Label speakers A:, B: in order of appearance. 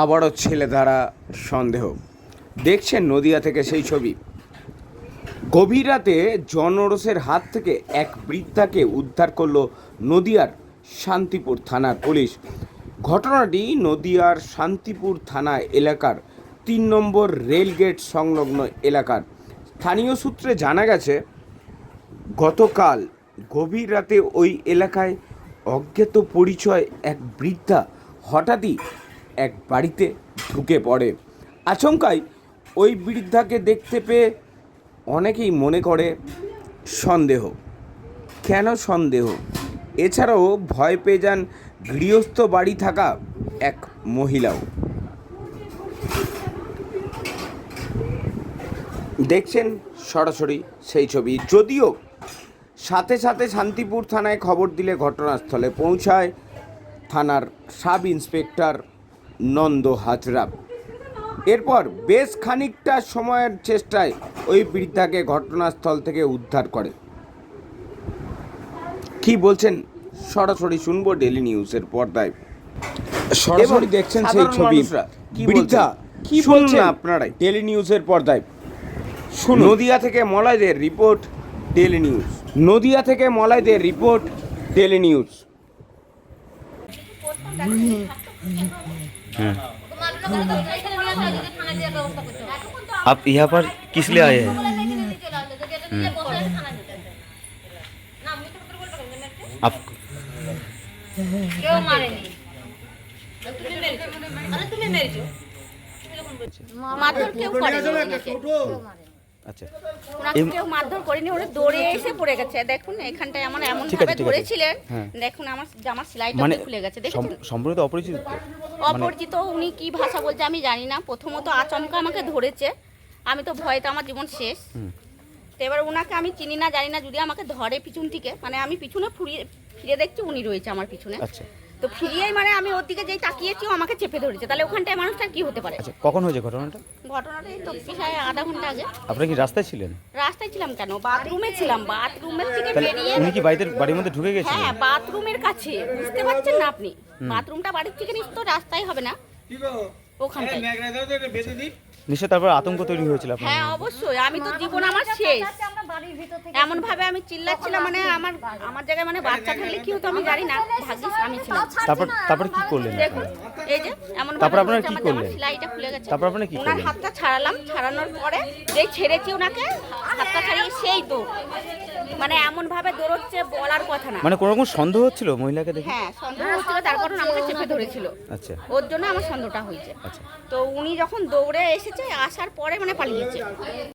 A: আবারও ছেলে দ্বারা সন্দেহ। দেখছেন নদিয়া থেকে সেই ছবি। গভীর রাতে জনরোষের হাত থেকে এক বৃদ্ধাকে উদ্ধার করল নদিয়ার শান্তিপুর থানার পুলিশ। ঘটনাটি নদিয়ার শান্তিপুর থানা এলাকার তিন নম্বর রেলগেট সংলগ্ন এলাকার। স্থানীয় সূত্রে জানা গেছে, গতকাল গভীর রাতে ওই এলাকায় অজ্ঞাত পরিচয় এক বৃদ্ধা হঠাৎই এক বাড়িতে ঢুকে পড়ে। আচমকায় ওই বৃদ্ধাকে দেখতে পেয়ে অনেকেই মনে করে সন্দেহ। কেন সন্দেহ? এছাড়াও ভয় পেয়ে যান গৃহস্থ বাড়ি থাকা এক মহিলাও। দেখছেন সরাসরি সেই ছবি। যদিও সাথে সাথে শান্তিপুর থানায় খবর দিলে ঘটনাস্থলে পৌঁছায় থানার সাব ইন্সপেক্টর নন্দ হাজরা এরপর বেশ খানিকটা সময়ের চেষ্টায় ওই বৃদ্ধাকে ঘটনাস্থল থেকে উদ্ধার করে। কি বলছেন? সরাসরি শুনব ডেলি নিউজের পর্দায়। সরাসরি দেখছেন সেই ছবি। বৃদ্ধা কি বলছেন? আপনারাই। ডেলি নিউজের পর্দায়। শুনুন। নদিয়া থেকে মলয়দের রিপোর্ট ডেলি নিউজ নদিয়া থেকে মলয়দের রিপোর্ট ডেলি নিউজ
B: आप यहाँ पर किस लिए आए हैं आप
C: কেউ মারেনি তুমি মেরেছো আরে তুমি মেরেছো মারধর কেউ করেনি ওনাকে।
B: আচ্ছা।
C: ওনাকে কেউ মারধর করেনি ওরা দৌড়ে এসে পড়ে গেছে। দেখুন এখানটায় আমার এমন ভাবে ধরেছিলেন। দেখুন আমার জামার সেলাইটা খুলে গেছে দেখেছেন?
B: সম্পূর্ণ অপরিচিত
C: অপরিচিত উনি কি ভাষা বলছে আমি জানি না। প্রথমত আচমকা আমাকে ধরেছে আমি তো ভয়তে আমার জীবন শেষ। তো এবার ওনাকে আমি চিনি না জানি না যদি আমাকে ধরে পিছন থেকে মানে আমি পিছনে ফুরিয়ে ফিরে দেখছি উনি রয়েছে আমার পিছনে।
B: আচ্ছা।
C: তো ফিরিয়েই মানে আমি ওর দিকে যেই তাকিয়েছি ও আমাকে চেপে ধরেছে। তাহলে ওখানটায় মানুষটা কি হতে পারে?
B: আচ্ছা কখন হয়েছে ঘটনাটা?
C: ঘটনাটা এই তো প্রায় আধা ঘণ্টা আগে।
B: আপনি কি রাস্তায় ছিলেন?
C: রাস্তায় ছিলাম কেন? বাথরুমে ছিলাম। বাথরুমের থেকে বেরিয়ে
B: উনি কি বাড়িতে বাড়ির মধ্যে ঢুকে গেছিলেন?
C: হ্যাঁ বাথরুমের কাছে। বুঝতে পারছেন না আপনি? বাথরুমটা বাড়ির থেকে নিশ্চিত রাস্তায় হবে না। ওখানটায়।
B: নিশ্চয় তারপর আতঙ্ক তৈরি হয়েছিল আপনার
C: হ্যাঁ অবশ্যই। আমি তো জীবন আমার শেষ। এমন ভাবে আমি চিল্লাচ্ছিলাম মানে আমার আমার জায়গায় মানে বাচ্চা থাকলে কি হতো আমি জানি না ভাগ্যিস আমি ছিলাম।
B: তারপর তারপরে কি করলেন
C: দেখুন এই যে এমন
B: তারপর
C: ভাবে
B: আপনারা কি করলেন?
C: সেলাইটা খুলে গেছে।
B: তারপর আপনারা কি
C: ওনার
B: করলেন?
C: হাতটা ছাড়ালাম ছাড়ানোর পরে যেই ছেড়েছি ওনাকে হাতটা ছাড়িয়ে সেই তো। মানে এমন ভাবে দৌড়চ্ছে বলার কথা না।
B: মানে কোনো রকম সন্দেহ হচ্ছিল মহিলাকে দেখে?
C: হ্যাঁ সন্দেহ হচ্ছিল তার কারণ আমাকে চেপে ধরেছিল।
B: আচ্ছা।
C: ওর জন্য আমার সন্দেহটা হয়েছে।
B: আচ্ছা।
C: তো উনি যখন দৌড়ে এসেছে আসার পরে মানে পালিয়েছে।